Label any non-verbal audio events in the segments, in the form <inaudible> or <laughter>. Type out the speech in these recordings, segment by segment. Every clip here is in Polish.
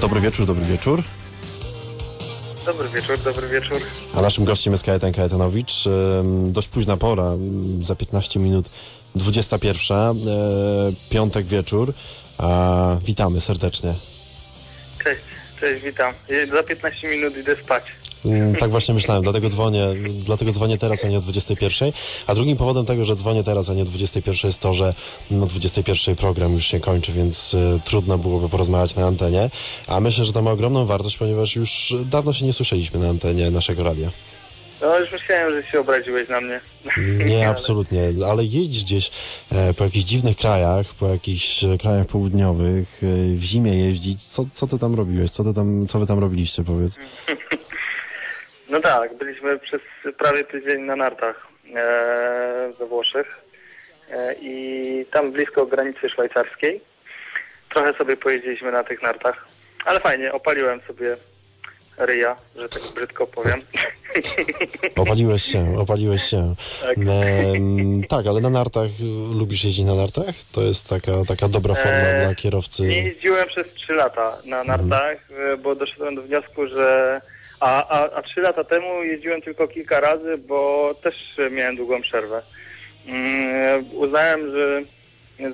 Dobry wieczór, dobry wieczór. Dobry wieczór, dobry wieczór. A naszym gościem jest Kajetan Kajetanowicz. Dość późna pora, za 15 minut 21, e, piątek wieczór. Witamy serdecznie. Cześć, cześć, witam. Za 15 minut idę spać. Ym, Tak właśnie myślałem, dlatego dzwonię, dlatego dzwonię teraz, a nie o 21. A drugim powodem tego, że dzwonię teraz, a nie o 21 jest to, że no 21 program już się kończy, więc y, trudno byłoby porozmawiać na antenie. A myślę, że to ma ogromną wartość, ponieważ już dawno się nie słyszeliśmy na antenie naszego radia. No już myślałem, że się obraziłeś na mnie. Nie, <laughs> absolutnie, ale jeździć gdzieś e, po jakichś dziwnych krajach, po jakichś e, krajach południowych, e, w zimie jeździć, co, co ty tam robiłeś, co, ty tam, co wy tam robiliście, powiedz? <laughs> No tak, byliśmy przez prawie tydzień na nartach e, we Włoszech e, i tam blisko granicy szwajcarskiej. Trochę sobie pojeździliśmy na tych nartach, ale fajnie, opaliłem sobie ryja, że tak brzydko powiem. <laughs> Opaliłeś się, opaliłeś się. Tak. Tak, ale na nartach, y, lubisz jeździć na nartach? To jest taka, taka dobra forma E, dla kierowcy. Nie jeździłem przez 3 lata na nartach, e, bo doszedłem do wniosku, że. A, a, a 3 lata temu jeździłem tylko kilka razy, bo też miałem długą przerwę. Mm, uznałem, że,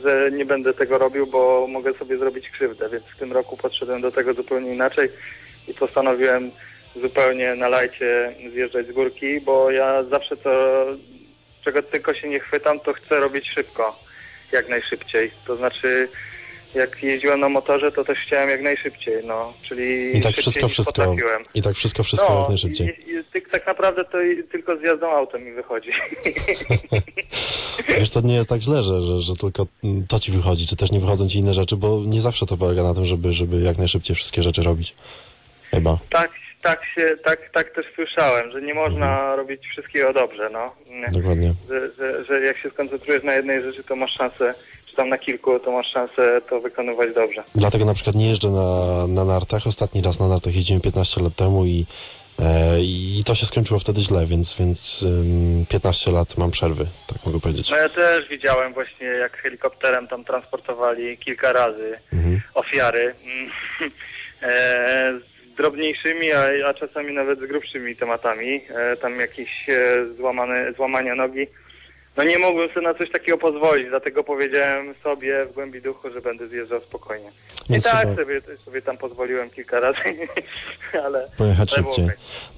że nie będę tego robił, bo mogę sobie zrobić krzywdę, więc w tym roku podszedłem do tego zupełnie inaczej i postanowiłem zupełnie na lajcie zjeżdżać z górki, bo ja zawsze to, czego tylko się nie chwytam, to chcę robić szybko, jak najszybciej. To znaczy, jak jeździłem na motorze, to też chciałem jak najszybciej, no, czyli I tak wszystko, wszystko, potrafiłem. i tak wszystko, wszystko no, jak najszybciej. I, i, tak naprawdę to i, tylko z jazdą autem mi wychodzi. <laughs> Wiesz, to nie jest tak źle, że, że, że tylko to ci wychodzi, czy też nie wychodzą ci inne rzeczy, bo nie zawsze to polega na tym, żeby, żeby jak najszybciej wszystkie rzeczy robić. Chyba. tak, tak się, tak, tak też słyszałem, że nie można Mhm. robić wszystkiego dobrze, no. Dokładnie. Że, że, że jak się skoncentrujesz na jednej rzeczy, to masz szansę, czy tam na kilku, to masz szansę to wykonywać dobrze. Dlatego na przykład nie jeżdżę na, na nartach. Ostatni raz na nartach jeździłem 15 lat temu i, e, i to się skończyło wtedy źle, więc, więc ym, 15 lat mam przerwy, tak mogę powiedzieć. No ja też widziałem właśnie, jak helikopterem tam transportowali kilka razy Mhm. ofiary mm, <laughs> e, drobniejszymi, a, a czasami nawet z grubszymi tematami. E, tam jakieś e, złamane, złamania nogi. No nie mogłem sobie na coś takiego pozwolić, dlatego powiedziałem sobie w głębi duchu, że będę zjeżdżał spokojnie. I Więc tak sobie, sobie tam pozwoliłem kilka razy, <laughs> ale... Pojechać szybciej.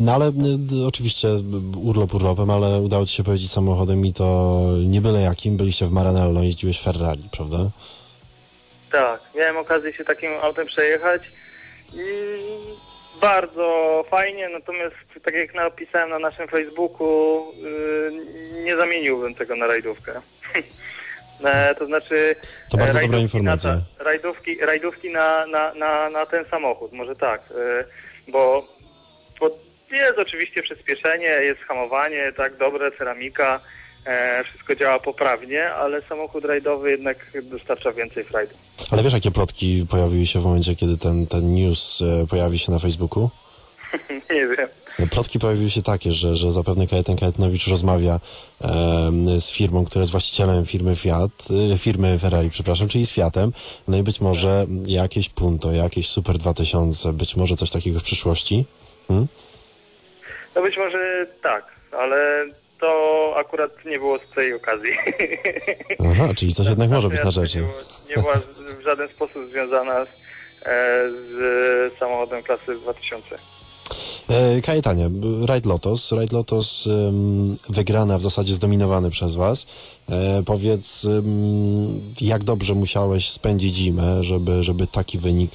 No ale y, y, oczywiście y, urlop urlopem, ale udało ci się pojeździć samochodem i to nie byle jakim. Byliście w Maranello, jeździłeś Ferrari, prawda? Tak, miałem okazję się takim autem przejechać i bardzo fajnie, natomiast tak jak napisałem na naszym Facebooku, yy, nie zamieniłbym tego na rajdówkę. <laughs> E, to znaczy To bardzo e, dobra rajdówki informacja. Na, rajdówki rajdówki na, na, na, na ten samochód, może tak, e, bo, bo jest oczywiście przyspieszenie, jest hamowanie, tak, dobre, ceramika, wszystko działa poprawnie, ale samochód rajdowy jednak dostarcza więcej frajdy. Ale wiesz, jakie plotki pojawiły się w momencie, kiedy ten, ten news e, pojawi się na Facebooku? <laughs> Nie wiem. Plotki pojawiły się takie, że, że zapewne Kajetan Kajetanowicz rozmawia em, z firmą, która jest właścicielem firmy Fiat, y, firmy Ferrari, przepraszam, czyli z Fiatem. No i być może jakieś Punto, jakieś Super 2000, być może coś takiego w przyszłości. Hmm? No być może tak, ale to akurat nie było z tej okazji. <laughs> Aha, czyli coś jednak może być na rzeczy. Nie, była w żaden sposób związana z, e, z samochodem klasy 2000. E, Kajetanie, Ride Lotos. Ride Lotos em, wygrany, a w zasadzie zdominowany przez Was. E, powiedz, jak dobrze musiałeś spędzić zimę, żeby, żeby taki wynik,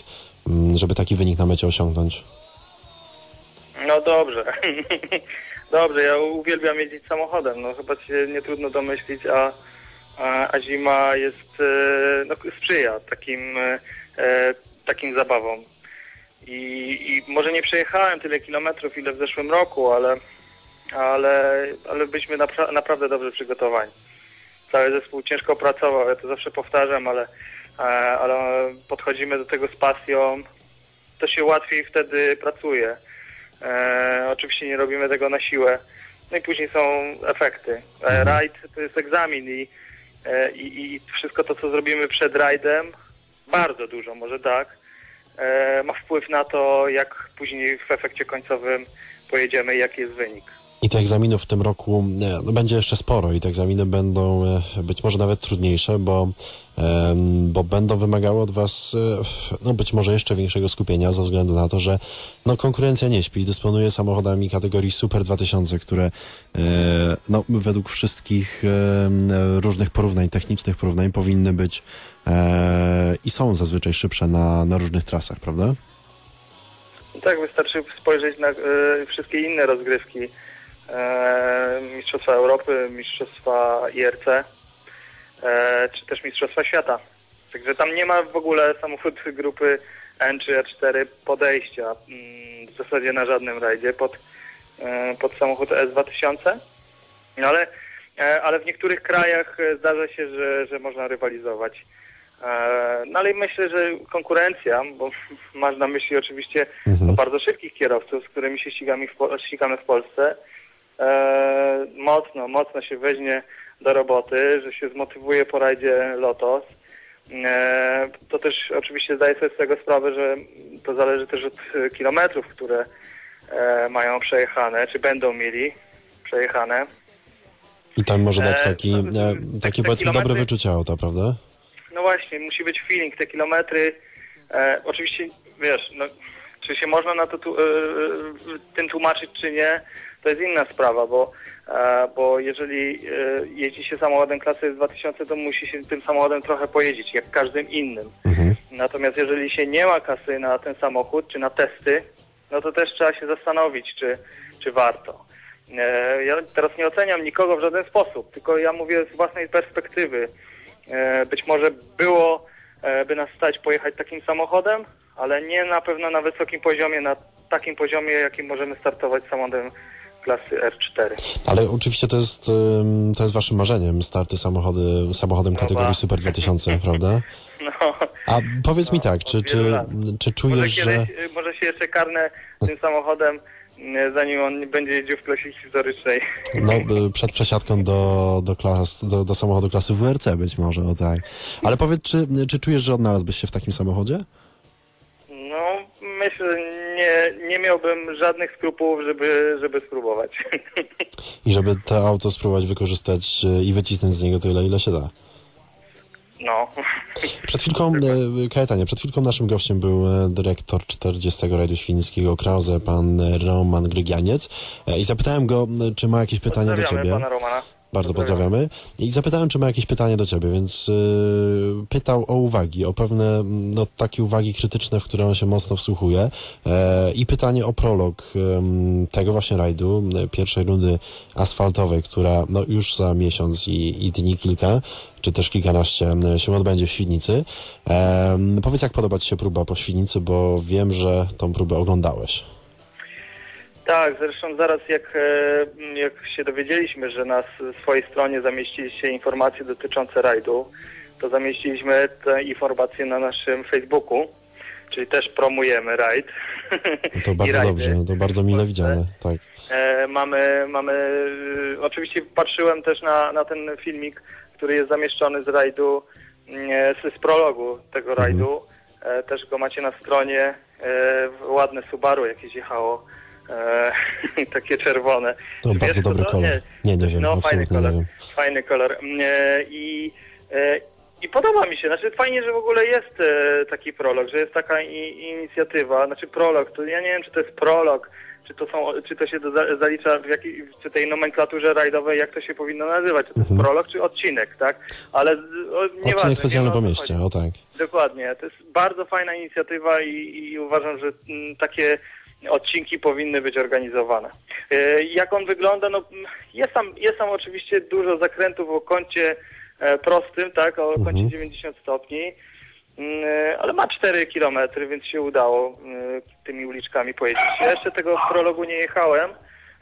żeby taki wynik na mecie osiągnąć? No dobrze. <laughs> dobrze, ja uwielbiam jeździć samochodem. No chyba się nie trudno domyślić, a, a, a zima jest, e, no, sprzyja takim, e, e, takim zabawom. I, I może nie przejechałem tyle kilometrów, ile w zeszłym roku, ale, ale, ale byliśmy napra- naprawdę dobrze przygotowani. Cały zespół ciężko pracował, ja to zawsze powtarzam, ale, e, ale podchodzimy do tego z pasją. To się łatwiej wtedy pracuje. E, oczywiście nie robimy tego na siłę. No i później są efekty. E, rajd to jest egzamin i, e, i, i wszystko to, co zrobimy przed rajdem, bardzo dużo, może tak, e, ma wpływ na to, jak później w efekcie końcowym pojedziemy i jaki jest wynik. I tych egzaminów w tym roku e, no, będzie jeszcze sporo i te egzaminy będą e, być może nawet trudniejsze, bo, bo będą wymagały od Was e, no, być może jeszcze większego skupienia ze względu na to, że no, konkurencja nie śpi. Dysponuje samochodami kategorii Super 2000, które e, no, według wszystkich różnych porównań, technicznych porównań powinny być e, i są zazwyczaj szybsze na, na różnych trasach, prawda? Tak, wystarczy spojrzeć na wszystkie inne rozgrywki. Mistrzostwa Europy, Mistrzostwa IRC, czy też Mistrzostwa Świata. Także tam nie ma w ogóle samochód grupy N czy E4 podejścia mm, w zasadzie na żadnym rajdzie pod, e, pod samochód S2000. No ale, e, ale w niektórych krajach e, zdarza się, że, że można rywalizować. E, No ale myślę, że konkurencja, bo <laughs> masz na myśli oczywiście no, bardzo szybkich kierowców, z którymi się ścigamy w, ścigamy w Polsce, e, mocno, mocno się weźmie do roboty, że się zmotywuje po rajdzie Lotos. E, To też oczywiście zdaję sobie z tego sprawę, że to zależy też od e, kilometrów, które e, mają przejechane, czy będą mieli przejechane. I tam może dać taki, e, takie te powiedzmy dobre kilometry- wyczucie auta, prawda? No właśnie, musi być feeling, te kilometry. E, oczywiście, wiesz, no, czy się można na to tu, e, tym tłumaczyć, czy nie, to jest inna sprawa, bo, bo jeżeli e, jeździ się samochodem klasy 2000, to musi się tym samochodem trochę pojeździć, jak każdym innym. Mhm. Natomiast jeżeli się nie ma kasy na ten samochód, czy na testy, no to też trzeba się zastanowić, czy, czy warto. E, Ja teraz nie oceniam nikogo w żaden sposób, tylko ja mówię z własnej perspektywy. E, Być może było, e, by nas stać pojechać takim samochodem, ale nie na pewno na wysokim poziomie, na takim poziomie, jakim możemy startować samochodem klasy R4. Ale oczywiście to jest, to jest waszym marzeniem, starty samochody, samochodem No kategorii ba. Super 2000, prawda? <laughs> No, A powiedz mi No, tak, czy, czy, czy może, czujesz, że... kiedyś, y, może się jeszcze karnę tym samochodem, y, zanim on będzie jeździł w klasie historycznej. No, y, przed przesiadką do, do, klas, do, do samochodu klasy WRC być może, o tak. Ale powiedz, czy, czy czujesz, że odnalazłbyś się w takim samochodzie? No, myślę, że nie, nie miałbym żadnych skrupułów, żeby, żeby spróbować. <laughs> I żeby to auto spróbować wykorzystać y, i wycisnąć z niego tyle, ile się da. No. Przed chwilką, <laughs> e, Kajetanie, przed chwilką naszym gościem był e, dyrektor 40 rajdu świńskiego Krause, pan e, Roman Grygianiec. E, I zapytałem go, czy ma jakieś pytanie do ciebie. pana Romana. Bardzo pozdrawiamy. I zapytałem, czy ma jakieś pytanie do ciebie, więc y, pytał o uwagi, o pewne mm, no, takie uwagi krytyczne, w które on się mocno wsłuchuje. E, I pytanie o prolog tego właśnie rajdu, m, pierwszej rundy asfaltowej, która no, już za miesiąc i, i dni kilka, czy też kilkanaście się odbędzie w Świdnicy. Em, powiedz, jak podoba ci się próba po Świdnicy, bo wiem, że tą próbę oglądałeś. Tak, zresztą zaraz jak, e, jak się dowiedzieliśmy, że na swojej stronie zamieściliście informacje dotyczące rajdu, to zamieściliśmy te informacje na naszym Facebooku, czyli też promujemy rajd. To <laughs> bardzo rajdy. dobrze, to bardzo mile widziane. Tak. E, mamy, mamy, e, oczywiście patrzyłem też na, na ten filmik, który jest zamieszczony z rajdu, e, z, z prologu tego rajdu. E, też go macie na stronie. Ładne Subaru jakieś jechało, e, <laughs> takie czerwone. To bardzo wiesz, co dobry to? kolor. Nie, nie wiem, no, fajny nie kolor, wiem. fajny kolor. E, I, e, I podoba mi się, znaczy fajnie, że w ogóle jest e, taki prolog, że jest taka i, inicjatywa, znaczy prolog, to ja nie wiem, czy to jest prolog, czy to są, czy to się do, za- zalicza w jakiej, czy tej nomenklaturze rajdowej, jak to się powinno nazywać, czy to jest prolog, czy odcinek, tak? Ale o, nieważne. Odcinek specjalny po mieście, o tak. Dokładnie. To jest bardzo fajna inicjatywa i, i uważam, że mm, takie odcinki powinny być organizowane. E, Jak on wygląda? No, jest, tam, jest tam oczywiście dużo zakrętów o kącie e, prostym, tak, o Mhm. kącie 90 stopni, Mm, e, ale ma 4 kilometry, więc się udało tymi uliczkami pojeździć. Ja jeszcze tego prologu nie jechałem,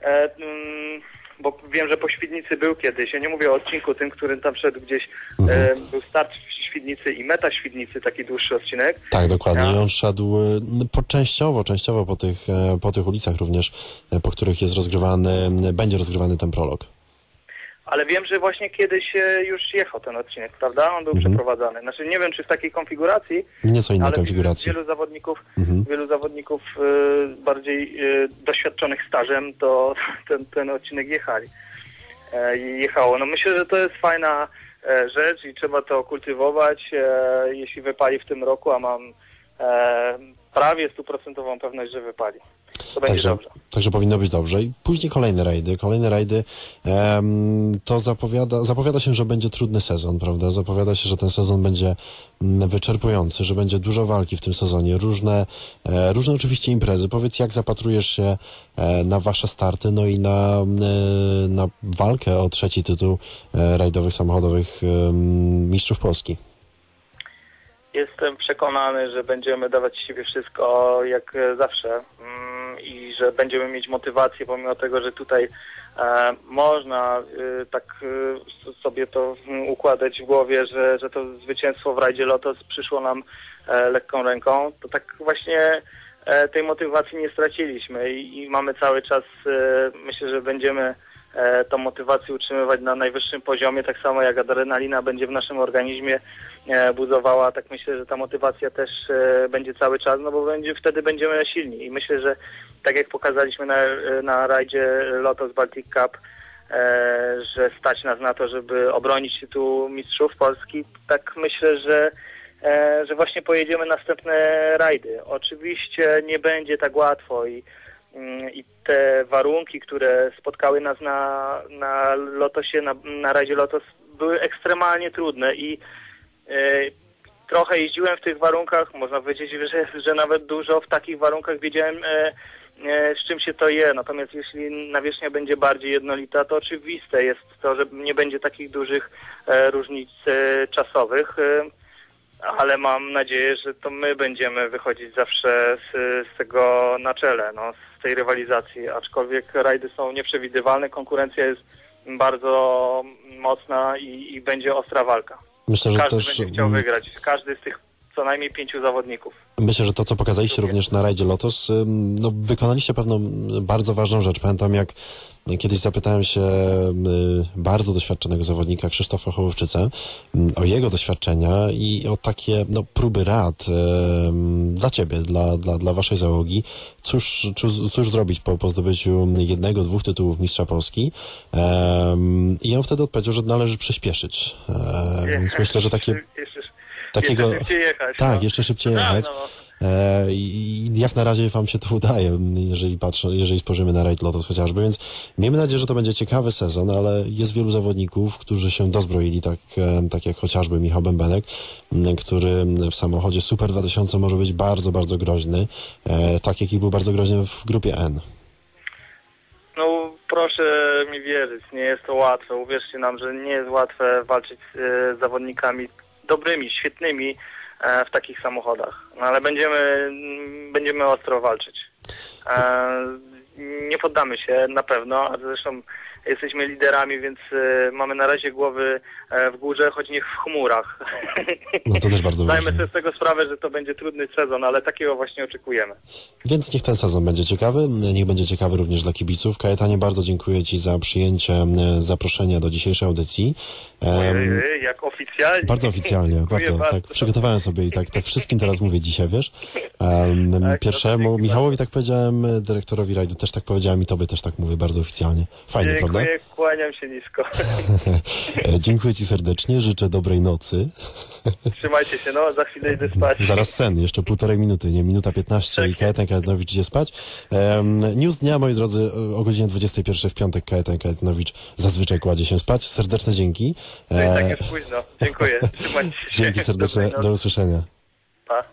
mm, bo wiem, że po Świdnicy był kiedyś. Ja nie mówię o odcinku tym, którym tam szedł gdzieś, e, był start w Świdnicy i meta Świdnicy, taki dłuższy odcinek. Tak, dokładnie. Ja- I on szedł y, po, częściowo, częściowo po tych, e, po tych ulicach również, e, po których jest rozgrywany, będzie rozgrywany ten prolog. Ale wiem, że właśnie kiedyś e, już jechał ten odcinek, prawda? On był Mhm. przeprowadzany. Znaczy nie wiem, czy w takiej konfiguracji, Nieco inna ale konfiguracja. wielu zawodników, Mhm. wielu zawodników e, bardziej e, doświadczonych stażem, to <laughs> ten, ten odcinek jechali. E, jechało. No myślę, że to jest fajna e, rzecz i trzeba to kultywować. E, jeśli wypali w tym roku, a mam prawie stuprocentową pewność, że wypali. To będzie Także, dobrze. także powinno być dobrze. I później kolejne rajdy. Kolejne rajdy em, to zapowiada, zapowiada się, że będzie trudny sezon, prawda? Zapowiada się, że ten sezon będzie mm, wyczerpujący, że będzie dużo walki w tym sezonie. Różne, e, różne oczywiście imprezy. Powiedz, jak zapatrujesz się e, na wasze starty, no i na, e, na walkę o trzeci tytuł e, rajdowych samochodowych em, Mistrzów Polski. Jestem przekonany, że będziemy dawać siebie wszystko jak e, zawsze mm, że będziemy mieć motywację, pomimo tego, że tutaj e, można e, tak e, sobie to mm, układać w głowie, że, że to zwycięstwo w rajdzie Lotos przyszło nam e, lekką ręką, to tak właśnie e, tej motywacji nie straciliśmy i, i mamy cały czas, e, myślę, że będziemy e, tą motywację utrzymywać na najwyższym poziomie, tak samo jak adrenalina będzie w naszym organizmie e, tak myślę, że ta motywacja też e, będzie cały czas, no bo będzie, wtedy będziemy silni i myślę, że tak jak pokazaliśmy na, na rajdzie Lotos Baltic Cup, e, że stać nas na to, żeby obronić tytuł mistrzów Polski, tak myślę, że e, że właśnie pojedziemy następne rajdy. Oczywiście nie będzie tak łatwo i, mm, i te warunki, które spotkały nas na, na Lotosie, na, na rajdzie Lotos były ekstremalnie trudne i e, trochę jeździłem w tych warunkach, można powiedzieć, że, że nawet dużo w takich warunkach wiedziałem e, e, z czym się to je. Natomiast jeśli nawierzchnia będzie bardziej jednolita, to oczywiste jest to, że nie będzie takich dużych różnic czasowych. Ale mam nadzieję, że to my będziemy wychodzić zawsze z, z tego na czele, no, z tej rywalizacji, aczkolwiek rajdy są nieprzewidywalne, konkurencja jest bardzo mocna i, i będzie ostra walka. Myślę, że Każdy też. będzie chciał wygrać, każdy z tych co najmniej pięciu zawodników. Myślę, że to, co pokazaliście również na rajdzie Lotus, no, wykonaliście pewną bardzo ważną rzecz. Pamiętam, jak kiedyś zapytałem się bardzo doświadczonego zawodnika Krzysztofa Hołowczycę o jego doświadczenia i o takie no, próby rad dla ciebie, dla, dla, dla waszej załogi. Cóż, cóż, cóż zrobić po, po zdobyciu jednego, dwóch tytułów Mistrza Polski? I on wtedy odpowiedział, że należy przyspieszyć. Więc <laughs> myślę, że takie, takiego... jeszcze szybciej jechać. Tak, no. jeszcze szybciej jechać. no. E, I jak na razie wam się to udaje, jeżeli patrzę, jeżeli spojrzymy na Raid Lotus chociażby, więc miejmy nadzieję, że to będzie ciekawy sezon, ale jest wielu zawodników, którzy się dozbroili, tak, e, tak jak chociażby Michał Bębenek, który w samochodzie Super 2000 może być bardzo, bardzo groźny, e, tak jak i był bardzo groźny w grupie N. No proszę mi wierzyć, nie jest to łatwe. Uwierzcie nam, że nie jest łatwe walczyć z zawodnikami dobrymi, świetnymi e, w takich samochodach. No ale będziemy, mm, będziemy ostro walczyć. Nie poddamy się na pewno, a zresztą jesteśmy liderami, więc e, mamy na razie głowy e, w górze, choć nie w chmurach. No to też bardzo <laughs> ważne. sobie z tego sprawę, że to będzie trudny sezon, ale takiego właśnie oczekujemy. Więc niech ten sezon będzie ciekawy, niech będzie ciekawy również dla kibiców. Kajetanie, bardzo dziękuję Ci za przyjęcie zaproszenia do dzisiejszej audycji. Jak oficjalnie. Bardzo oficjalnie, bardzo, bardzo. tak przygotowałem sobie i tak, tak wszystkim teraz mówię dzisiaj, wiesz. Um, pierwszemu, Michałowi tak powiedziałem, dyrektorowi rajdu też tak powiedziałem i tobie też tak mówię, bardzo oficjalnie. Fajnie, prawda? Dziękuję, kłaniam się nisko. <laughs> E, Dziękuję ci serdecznie, życzę dobrej nocy. Trzymajcie się, no, za chwilę idę spać. Zaraz sen, jeszcze półtorej minuty, nie? Minuta 15 i Tak. Kajetan Kajetanowicz idzie spać. Um, news dnia, moi drodzy, o godzinie 21 w piątek Kajetan Kajetanowicz zazwyczaj kładzie się spać. Serdeczne dzięki. No i tak E, jest późno. Dziękuję. Trzymajcie <laughs> się. dzięki serdeczne, do usłyszenia. Pa.